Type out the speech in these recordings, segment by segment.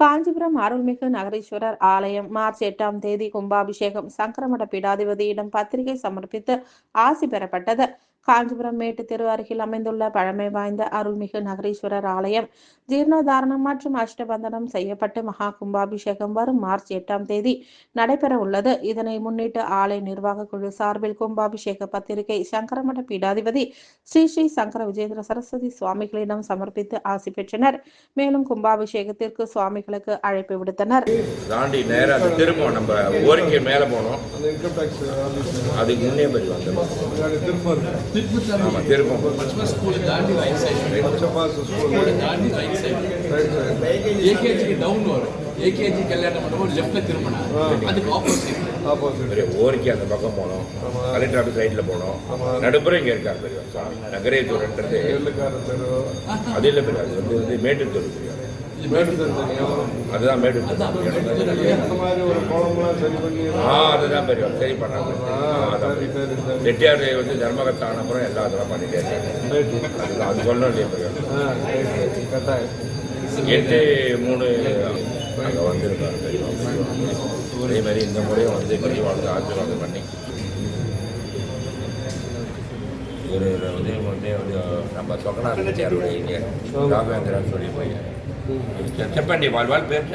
காஞ்சிபுரம் அருள்மிகு நகரீஸ்வரர் ஆலயம் மார்ச் எட்டாம் தேதி கும்பாபிஷேகம். சங்கரமட பீடாதிபதியிடம் பத்திரிகை சமர்ப்பித்து ஆசி பெறப்பட்டது. காஞ்சிபுரம் மேட்டு தெரு அருகில் அமைந்துள்ள பழமை வாய்ந்த அருள்மிகு நகரீஸ்வரர் ஆலயம் ஜீர்ணோதாரணம் மற்றும் அஷ்டபந்தனம் செய்யப்பட்டு மகா கும்பாபிஷேகம் வரும் மார்ச் எட்டாம் தேதி நடைபெற உள்ளது. இதனை முன்னிட்டு ஆலய நிர்வாக குழு சார்பில் கும்பாபிஷேக பத்திரிகை சங்கரமட பீடாதிபதி ஸ்ரீ ஸ்ரீ சங்கர விஜேந்திர சரஸ்வதி சுவாமிகளிடம் சமர்ப்பித்து ஆசி பெற்றனர். மேலும் கும்பாபிஷேகத்திற்கு சுவாமிகளுக்கு அழைப்பு விடுத்தனர். தாண்டி நேரா அந்த திரும்பவும் நம்ம ஓரிக்கை மேலே போனோம். அந்த இன்கம் டேக்ஸ் ஆஃபீஸ் அதுக்கு முன்னே போய் ஆமாம் ரைட் சைடு பச்சைப்பாஸ் ஸ்கூல் தாண்டி ரைட் சைடு ரைட் சைடு ஏகேஜிக்கு டவுன் வரும் ஏகேஜி கல்யாண மண்டபம் லெஃப்ட்ல திரும்பினா அதுக்கு ஆப்போசிட் ஆப்போசிட் ஓரிக்கை அந்த பக்கம் போனோம். கலெக்டர் ஆஃபீஸ் ரைட்டில் போனோம். நடுப்புறம் இங்கே இருக்கார் பெரிய சாமி நகரேத்தூர்ன்றது எள்ளுக்கார தெரு அது இல்லை பெரிய அது வந்து மேட்டுத்தெரு. தெரியும் அதுதான் மேட்டுத்தூர் ஆ அதுதான் பெரிய சரி பண்ணாங்க. அதான். செட்டியார் வந்து தர்மகத்தை ஆனப்புறம் எல்லா இதெல்லாம் பண்ணிட்டே இருக்காங்க அதுதான் அது சொல்லணும் இல்லையா எட்டு மூணு அங்கே வந்திருக்காங்க பெரியவா. அதே மாதிரி இந்த முறையும் வந்து பெரியவாளுக்கு ஆசீர்வாதம் பண்ணி ஒரு இது வந்து ஒரு நம்ம சொக்கநாதனுடைய ராகவேந்திரன் சொல்லி பையன் செப்பண்டி வாழ்வாள் பேர்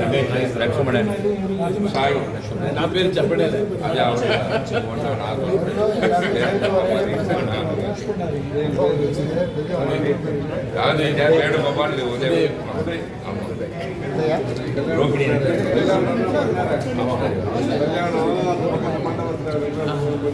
ரமேஷ் லட்சுமணன் சாய் நான் பேர் செப்பண்டே அது அதாவது வேணும் பாப்பான் இது உதவி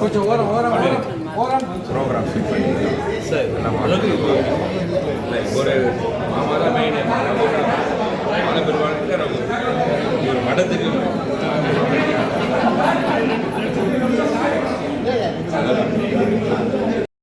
Ocho, ahora, ahora, ahora. Program. Pues.